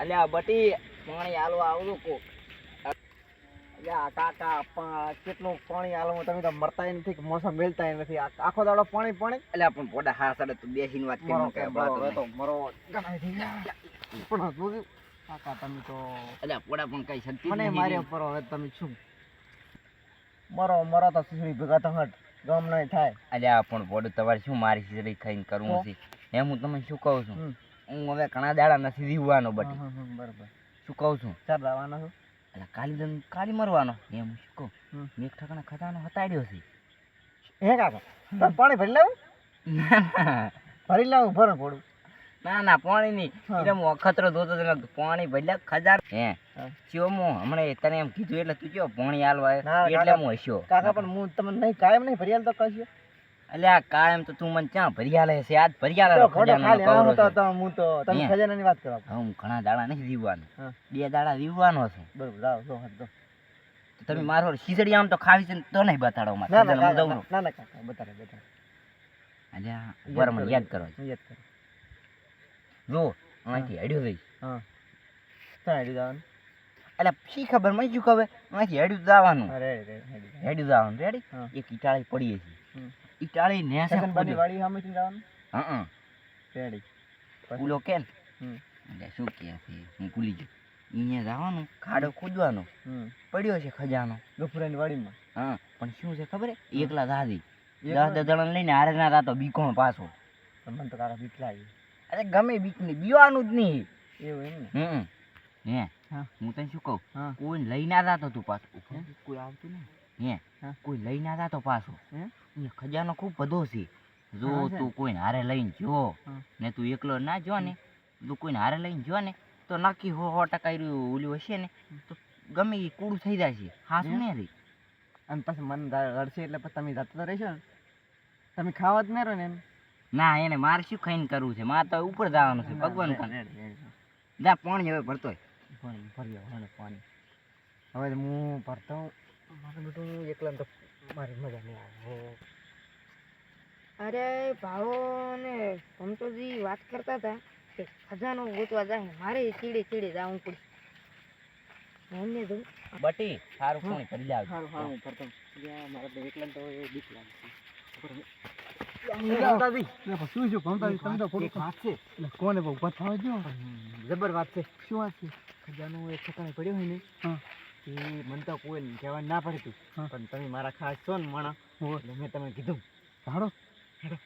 અલ્યા બટી પાણી હાલવા આવું કો અલ્યા કાકા કેટલું પાણી હાલવું તમે તો મરતાય નથી કે મોસમ મેલતાય નથી. આખો દાડો પાણી પાણી? અલ્યા પણ પોડા હા સાડે તું બેસીને વાત મરો કે મરો, તો મરો. પણ જોજો, કાકા તમે તો અલ્યા પોડા પણ કઈ શક્તિ મને માર્યા પર હવે તમે શું? મરો મરો તો શીશડી ભેગા તો હટ. ગમ નહીં થાય. અલ્યા પણ પોડું તમારે શું મારી ખાઈ ખાઈને કરવું? છે? એમ હું તમને શું કહું છું. હું હવે ઘણા દાડા નથી જીવવાનો બટ. બરાબર. શું કહું છું? ચાર રાવાનો છું? એટલે કાલી દન કાલી મરવાનો. એમ શું કહું. મેં એક ઠકાણા ખજાનો હતાડ્યો છે. હે કાકા પાણી ભરી લાવું? ભરી લાવું ભરણ પડું ના ના પાણી નહીં. એટલે હું અખતરો ધોતો હતો પાણી ભર્યા ખજાર. હે. ચિયો હું હમણાં તને એમ કીધું એટલે તું કયો? પાણી હાલવા? એટલે હું હસ્યો. કાકા પણ હું તમને નહીં કાયમ નહીં ભરી તો કશું? એટલે આ કાયમ તો તું મને ક્યાં ભરિયા લે છે? આજ ભરિયા લે ખાલી તો તો હું તો તમે. ખજાનાની વાત કરો હું ઘણા દાડા નહીં જીવવાનો બે દાડા જીવવાનો છે. બરોબર લાવ જો હાથ દો તમે મારો ખીચડી આમ તો ખાવી છે તો નહીં બતાડો મારે ના ના ખજાનો ના ના કાકા બતાડો બતારે અલ્યા બર મને યાદ કરો. યાદ કરો. જો અહીંથી હેડ્યો જઈશ. હા. ક્યાં હેડી જવાનું? એટલે શી ખબર મને શું ખબર અહીંથી હેડ્યું જવાનું. હેડ્યું. જવાનું. રેડી એક ઈટાળી પડીએ છીએ. હમ. ને નેસે સેકન્ડબાની કૂદ્યો. વાડી સામેથી જવાનું? હા પછી? પુલો કે હમ. એટલે શું કે હું ભૂલી ગયો અહીંયા જવાનું ખાડો ખોદવાનો પડ્યો છે ખજાનો. ગફુરાની વાડીમાં? હા પણ શું છે ખબર? એકલા દાદી. દસ? દસ જણા લઈને હારે ના રાતો બીકોણ પાછો. મને તો કાકા બીક લાગી અરે ગમે બીક નહીં બીવાનું જ નહીં. એવું એમ ને? હમ હે હા. તને શું કહું? કોઈ લઈ ના જાતો તું પાછો? કોઈ આવતું નહીં. હે? કોઈ લઈ ના જાતો પાછો. હે? ખજાનો ખૂબ બધો છે. જો તું કોઈને હારે લઈને જો ને તું એકલો ના જો ને તું કોઈને હારે લઈને જો ને તો નક્કી હો હો ટકા એર્યું ઓલું હશે ને તો ગમે એ કૂડું થઈ જાય છે. હાથ હે? ને રે અને પછી મન રડશે એટલે પછી તમે જતા રહેશો ને. તમે ખાવા જ મેરો ને એમ. ના એને મારે શું ખાઈને કરવું છે? મારે તો ઉપર જવાનું છે ભગવાન. જા પાણી હવે ભરતો પાણી ભરી આવો પાણી. હવે હું ભરતો. મારે બેટું એકલા તો મારી મજા નહીં આવે. અરે ભાવો ને ભમતોજી વાત કરતા હતા કે ખજાનો ગોતવા જાય મારે ચીડે ચીડે જવું પડે. એમને તો? બટી સારું કોણ કરી લાવ સારું સારું કરતો મારે તો એકલા તો એ બીક લાગે કોને ઊભા થવા દો? જબર વાત છે. શું વાત છે? ખજાનો એક ઠકાણે પડ્યો હોય ને એ મને તો કોઈ કહેવા ના પડતું પણ તમે મારા ખાસ છો ને માણા એટલે મેં તમે કીધું. હાડો. હાડો.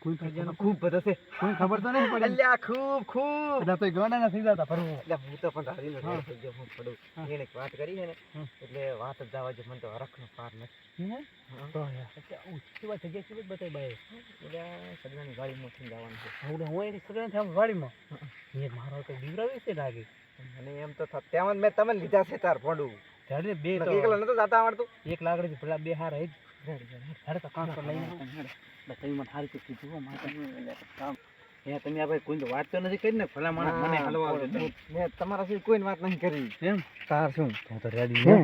કોઈ ખજાનો ખૂબ બધો છે. કોઈ ખબર તો નહીં પડી. અલ્યા ખૂબ ખૂબ. એટલે તો ગોડા ના જતા ફરવું એટલે હું તો પણ રાજી નથી થઈ ગયો હું પડું એને એક વાત કરી છે ને એટલે વાત જ જવા જો મને તો હરખનો પાર નથી. તો ઊંચી જગ્યા શું બતાવી બાય એટલે સગડાની ગાડીમાં થઈને જવાનું છે. હું હું એની સગડાની થામ વાડીમાં? એ મારો તો બીવરાવી છે લાગે. મને એમ તો થા મેં તમને લીધા છે તાર ત્યારે બે એકલો નતો જાતા આવડતું? એક લાકડી પેલા બે હાર જ ત્યારે તો કાંસો લઈને તમે મને સારી તો કીધું હો કામ હે તમે આ ભાઈ કોઈ વાત તો નથી કરી ને ભલા માણસ મને હલવા આવડે મેં- તમારા સુધી કોઈ વાત નહીં કરી એમ તાર શું તો રેડી હે?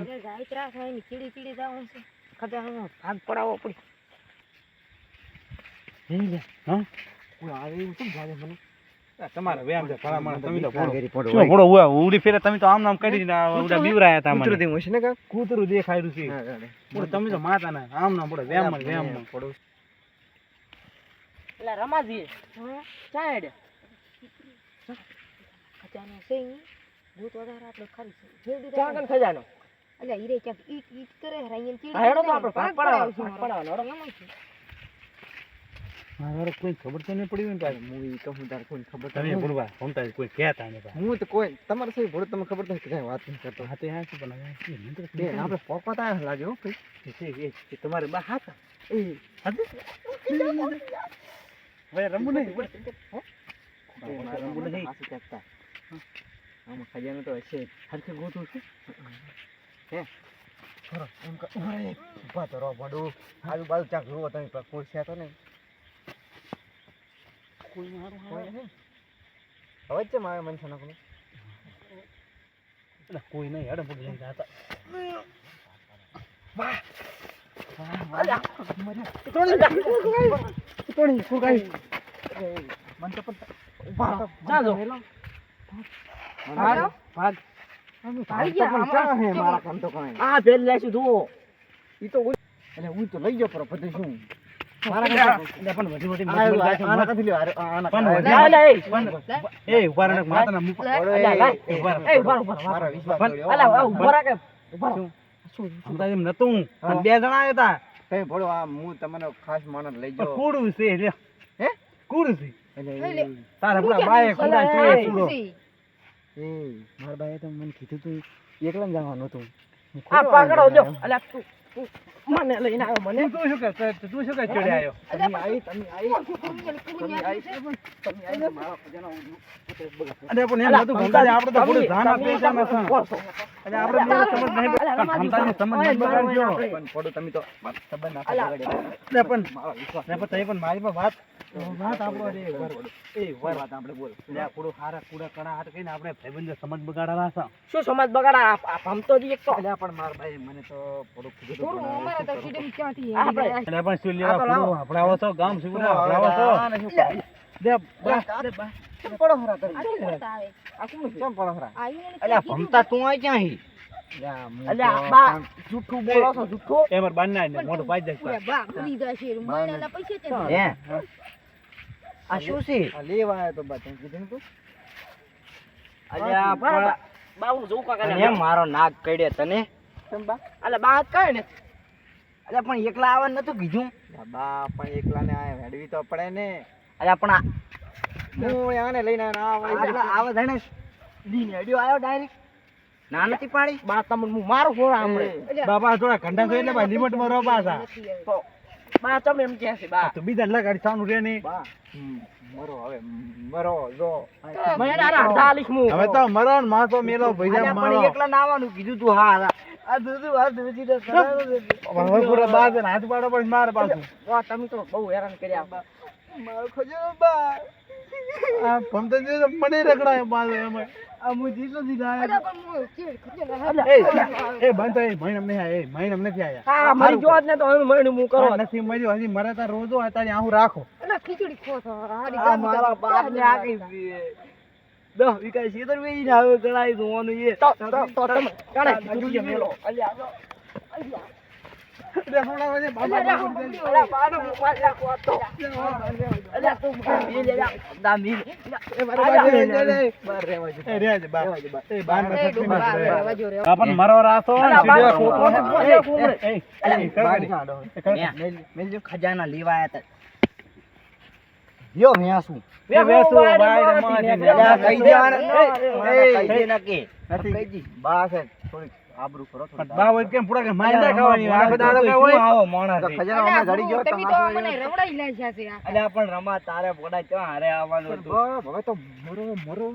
અરે ગાય ત્રાસ હોય ને ચીડી ચીડી જવું છે ખજાનો ભાગ પડાવવો પડે હા કોઈ આવે એવું શું જાગે મને તમારા વ્યાયામ છે ભલા માણસ તમે તો ઘેરી શું પડો ઉવા ઉડી ફેરે તમે તો આમ નામ કરી દીધા ઉડા બીવરાયા હતા મને. જેવું હશે ને કાં? કૂતરું દેખાયું છે. બોલો તમે તો માતા ના આમ નામ પડો વ્યાયામમાં વ્યાયામમાં પડો. એટલે રમાજી ક્યાં હેડે? ખજાનો છે ભૂત વધારે આપણે ખરી છે. જલ્દી ક્યાં ખજાનો? એટલે હીરે ક્યાંક ઈટ ઈટ કરે હરાઈને ચીડી. હેડો તો આપણે ભાગ પડાવશું પડાવવાનો, એમ છે. મારે કોઈ ખબર તો નહીં પડી હોય ને ભાઈ હું તો હું તારે કોઈ ખબર તો તમે નહીં. ફોન તારે કોઈ કહેતા નહીં ભાઈ હું તો કોઈ તમારે સહી ભોળું તમને ખબર તો કઈ વાત નહીં કરતો. હા તો હા શું પણ તો બે આપણે પોપા તા લાગે હો ભાઈ. તમારે બા હાથા. એ. હવે રમવું નહીં રમવું નહીં. આમાં ખજાનો તો હશે. હરખે ગોતું છે? હે? એમ કર. ઊભા તો રહો પડું આજુબાજુ ચાક જુઓ તમે કોઈ છે તો નહીં. કોઈ હારું હોય. હવે જ છે મારે મન છે નાખવાનું એટલે કોઈ નહીં હેડો પગ લઈને જાતા. અલ્યા. મર્યા તોડી તોડી ફૂકાઈ તો પણ ઊભા રહો. મને તો ચાલો. ભાગ. ભાગ. ભાગી. તો ગયા, પણ ક્યાં હે આમાં મારા કામ તો કાંઈ. આ પેલ લેશું જુઓ. ઈ તો એટલે હું તો લઈ ગયો પર બધું શું? લા, લા. લે. લે. અલા, બે જણા આવ્યા હતા. ભોળો આ હું તમને ખાસ માણસ લઈ જાઉં. કુડું છે લ્યો હે? કુડું છે. એટલે તારા પૂરા બાય ખબર? છે? કૂડો. એ, મારા બાએ તો મને કીધું તું એકલા જવાનું હતું. આ પકડો જો. તું તું. મને લઈને આવ્યો મને. તું શું કે તું શું કે ચડે આવ્યો. તમે આઈ તમે આઈ. કુરુંગલ, તમે. તમે તો મારા ખજાનો અરે પણ એમ નતું ગમતા આપણે તો થોડું ધ્યાન તમે- આપીએ છે ને તમે-. અરે આપણે મને સમજ નહીં સમતાની ભાઈ, સમજ નહીં બગાડજો. પણ થોડું તમે તો સંબંધ નાખો અરે પણ મારો વિશ્વાસ અરે પણ તઈ પણ મારી પર વાત વાત આપણો રે એ વાત આપણે બોલ. એટલે આ હારા કૂડા કડા હાથ કહીને આપણે ભાઈબંધો સમજ બગાડવાના છે. શું સમાજ બગાડા? આ- આ એક તો અલ્યા પણ મારા ભાઈ મને તો થોડુંક કીધું થોડું અમારે તો કીધું ક્યાંથી આ આપણે-. એટલે પણ શું લેવા તો લાવો. કૂડું છો? ગામ કરું? શીખવાડે છો? આને શું દે બા. કેમ પડો હરા કરી? આ આવે? આ કોણ કેમ પડો હરા? અલ્યા ભમતા તું આય ક્યાં હી? તો જૂઠું બોલો છો જૂઠું? એ મારે બાંધના ને મોઢું પાઈ જાય બા. ભૂલી જશે. મહિનાના પૈસા આ શું છે? લેવા આવ્યો તો બા, કીધું તું? અલ્યા પણ બા હું જોઉં કાકા અને મારો નાક કડે તને. કેમ બા? અલ્યા બા કાય ને. અલ્યા પણ એકલા આવવાનું નતું કીધું. બા, પણ એકલાને આ હેડવી તો પડે ને. અલ્યા પણ હું આને લઈને આવ્યો, આ વળી ધણે આવ્યો ડાયરેક્ટ ના નથી પાડી? બા તમને હું મારું હમણે અલ્યા, બાપા થોડા ઘંટા થઈ એટલે ભાઈ લિમિટમાં રહો પાછા. બા તમે એમ કે છે બા. તો બીજા લગાડી સાનું રે નહીં. બા, મરો હવે મરો જો. તો હું હવે તો મરો મેલો અલ્યા ભૈયા પણ એકલા ના કીધું તું હા હા. આ દૂધું આ દૂધી તો કરાવો હવે પૂરા બાર હાથ પાડો પણ મારે પાછું. વાહ, તમે તો બહુ હેરાન કર્યા. મારો ખોજો બા. આ ભમતો મને પાછો એમાં. આ હું જીતો હું ચીડ એ બંધ એ મહિનામ નહીં આયા એ મહિનામ નથી આયા. હા મારી જોત ને તો મહિનું હું કરો. નથી મર્યો હજી મરે તાર રોજો અત્યારે આહું રાખો. અલ્યા, ખીચડી ખો છો. આ મારા બાપ ને આ કઈ દસ વીઘા છેતર વેચી ને હવે ગણાય દઉં એ. તો તો તો તમે કાઢે મેલો. અલ્યા અલ્યા. એ મારો બા રે, રે, રે. બા રહેવા દે. એ રે જ બા રહેવા દે બા. એ બાર એ ડૂબા, આ રહેવા જો રહેવા. બાપન મરો રાસો અલ્યા, બાર સીધો ખોટો ખોટો. ખોટો એ, ખોટો. એ, એ, એ, કર બા કરી. ક્યાં આડો? એ, કર કરી. મેં મેં જો ખજાના લેવા આયા તા લ્યો, મેં શું? એ વેસુ, બાયડમાંથી ને. અલ્યા, કહી દેવાના. કહી દે આબરૂ કરો થોડી. પણ બા હોય કેમ પૂરા કે ના ખાવાની દાડો કઈ શું હોય આવો છે? ખજાનો હમણાં જડી ગયો તમે તો મને રવડાઈ લાગ્યા છે આ. અલ્યા પણ રમા તારે પોડા ક્યાં હારે આવવાનું હતું હવે તો મરો મરો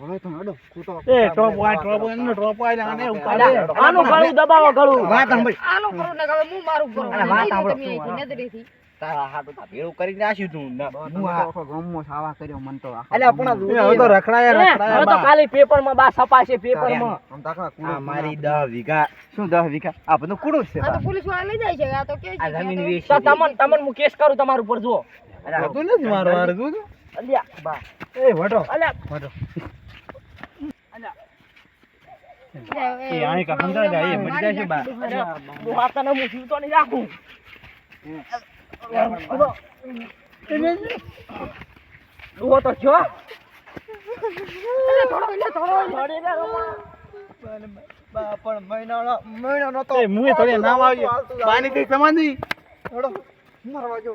હવે તો હાડો ખોટો એ ટોપ આ ટોપ એનો ટોપ આલે આને ઉપાડે આનું ગળું દબાવો ગળું વાત સાંભળ. આનું કરું ને હવે હું મારું કરું. અલ્યા, વાત સાંભળો. નજરેથી. તારા હાટું તો ભેળું કરીને નાખ્યું તું. ને. હું આખો ગામમાં સાવા કર્યો મન તો અલ્યા, પણ આ ગામમાં. એ હવે તો રખડાયા હવે તો બા. ખાલી પેપરમાં બા છપાશે પેપરમાં. આમ તો આખા મારી દસ વીઘા. શું દસ વીઘા? આ બધું કૂડું છે આ તો પોલીસવાળા લઈ જાય છે આ તો કે છે આ જમીન વેચી તો તમને તમને હું કેસ કરું તમારું પર જો અલ્યા, હતું નથી મારું હારું, તું. અલ્યા બા. એ વટો અલ્યા. વટો એ- એ આની કા સમજાય એ મરી જાય છે બા. હું હાથને હું જીવતો નહીં રાખું. ડૂહો તો છો થોડો થોડો. થોડી પણ મહિનાનો મહિનો નતો એ થોડી નામ આવ્યું પાણી કઈ સમાધિ થોડો મરવા જો